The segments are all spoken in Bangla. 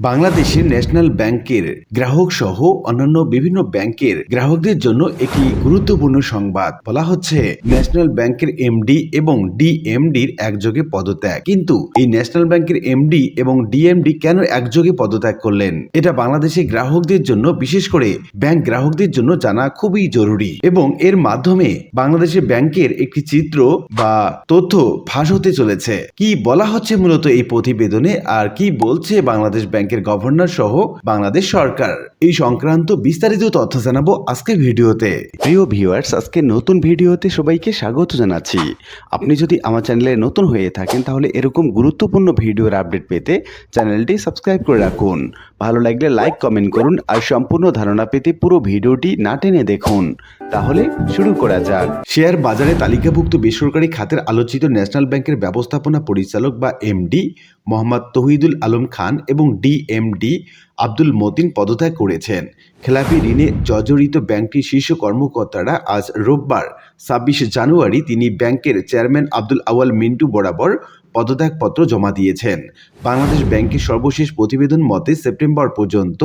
বাংলাদেশের ন্যাশনাল ব্যাংকের গ্রাহক সহ অন্যান্য বিভিন্ন ব্যাংকের গ্রাহকদের জন্য একটি গুরুত্বপূর্ণ সংবাদ। বলা হচ্ছে, ন্যাশনাল ব্যাংকের এমডি এবং ডিএমডির একযোগে পদত্যাগ। কিন্তু এই ন্যাশনাল ব্যাংকের এমডি এবং ডিএমডি কেন একযোগে পদত্যাগ করলেন? এটা বাংলাদেশের গ্রাহকদের জন্য, বিশেষ করে ব্যাংক গ্রাহকদের জন্য জানা খুবই জরুরি। এবং এর মাধ্যমে বাংলাদেশের ব্যাংকের একটি চিত্র বা তথ্য ফাঁস হতে চলেছে। কি বলা হচ্ছে মূলত এই প্রতিবেদনে? আর কি বলছে বাংলাদেশ ব্যাংকের গভর্নর সহ বাংলাদেশ সরকার। এই সংক্রান্ত বিস্তারিত তথ্য জানাব আজকের ভিডিওতে। প্রিয় ভিউয়ার্স আজকে নতুন ভিডিওতে সবাইকে স্বাগত জানাচ্ছি। আপনি যদি আমার চ্যানেলে নতুন হয়ে থাকেন তাহলে এরকম গুরুত্বপূর্ণ ভিডিওর আপডেট পেতে চ্যানেলটি সাবস্ক্রাইব করে রাখুন। ভালো লাগলে লাইক কমেন্ট করুন আর সম্পূর্ণ ধারণা পেতে পুরো ভিডিওটি না টেনে দেখুন। তাহলে শুরু করা যাক। শেয়ার বাজারে তালিকাভুক্ত বেসরকারি খাতের আলোচিত ন্যাশনাল ব্যাংকের ব্যবস্থাপনা পরিচালক বা এমডি মোহাম্মদ তহিদুল আলম খান এবং ডিএমডি আব্দুল মতিন পদত্যাগ করেছেন। খেলাপি ঋণে জর্জরিত ব্যাংকটির শীর্ষ কর্মকর্তারা আজ রোববার ছাব্বিশে জানুয়ারি তিনি ব্যাংকের চেয়ারম্যান আব্দুল আওয়াল মিন্টু বরাবর পদত্যাগপত্র জমা দিয়েছেন। বাংলাদেশ ব্যাংকের সর্বশেষ প্রতিবেদন মতে সেপ্টেম্বর পর্যন্ত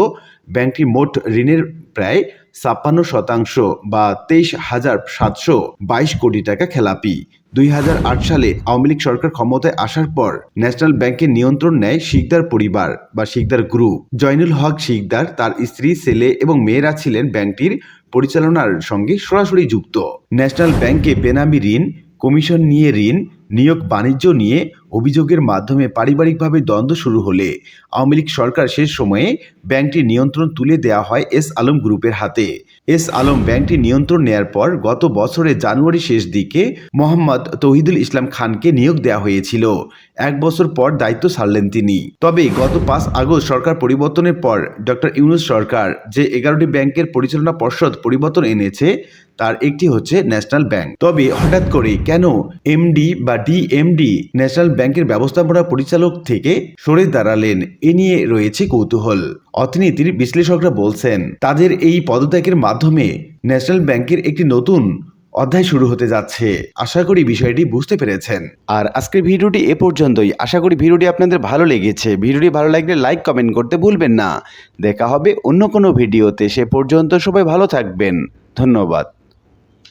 ব্যাংকটি মোট ঋণের প্রায় ছাপ্পান্ন শতাংশ বা তেইশ হাজার সাতশো বাইশ কোটি টাকা খেলাপি। দুই হাজার আট সালে আওয়ামী লীগ সরকার ক্ষমতায় আসার পর ন্যাশনাল ব্যাংকের নিয়ন্ত্রণ নেয় শিকদার পরিবার বা শিকদার গ্রুপ। জয়নুল হক শিকদার তার স্ত্রী, ছেলে এবং মেয়েরা ছিলেন ব্যাংকটির পরিচালনার সঙ্গে সরাসরি যুক্ত। ন্যাশনাল ব্যাংকে বেনামি ঋণ, কমিশন নিয়ে ঋণ নিয়োগ বাণিজ্য নিয়ে অভিযোগের মাধ্যমে পারিবারিকভাবে দ্বন্দ্ব শুরু হলে আওয়ামী লীগ সরকার শেষ সময়ে ব্যাংকটির নিয়ন্ত্রণ তুলে দেওয়া হয় এস আলম গ্রুপের হাতে। এস আলম ব্যাংকটি নিয়ন্ত্রণ নেয়ার পর গত বছরের জানুয়ারি শেষ দিকে মোহাম্মদ তহিদুল ইসলাম খানকে নিয়োগ দেওয়া হয়েছিল। এক বছর পর দায়িত্ব ছাড়লেন তিনি। তবে গত পাঁচ আগস্ট সরকার পরিবর্তনের পর ডক্টর ইউনুস সরকার যে এগারোটি ব্যাংকের পরিচালনা পর্ষদ পরিবর্তন এনেছে, তার একটি হচ্ছে ন্যাশনাল ব্যাংক। তবে হঠাৎ করে কেন এমডি বা ডিএমডি, ন্যাশনাল ব্যাংকের ব্যবস্থাপনা পরিচালক থেকে সরে দাঁড়ালেন। এ নিয়ে রয়েছে কৌতূহল। অর্থনীতির বিশ্লেষকরা বলছেন, তাদের এই পদত্যাগের মাধ্যমে ন্যাশনাল ব্যাংকের একটি নতুন অধ্যায় শুরু হতে যাচ্ছে। আশা করি বিষয়টি বুঝতে পেরেছেন। আর আজকের ভিডিওটি এ পর্যন্তই। আশা করি ভিডিওটি আপনাদের ভালো লেগেছে। ভিডিওটি ভালো লাগলে লাইক, কমেন্ট করতে ভুলবেন না। দেখা হবে অন্য কোনো ভিডিওতে। সে পর্যন্ত সবাই ভালো থাকবেন। ধন্যবাদ।